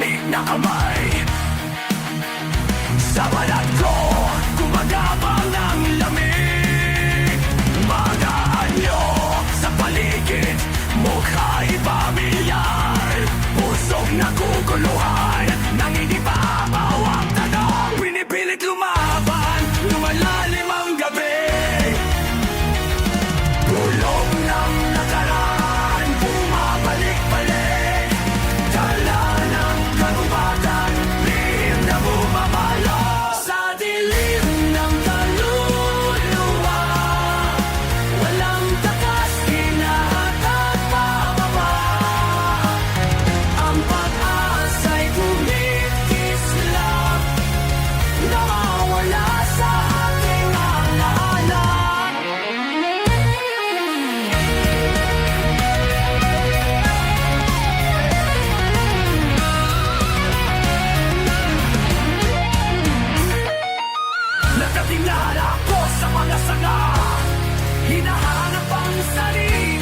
marami na kamay. Sa balat ko, gumagapang ng lamig. Kilala ko sa mga sanga. Hinahanap ang sarili.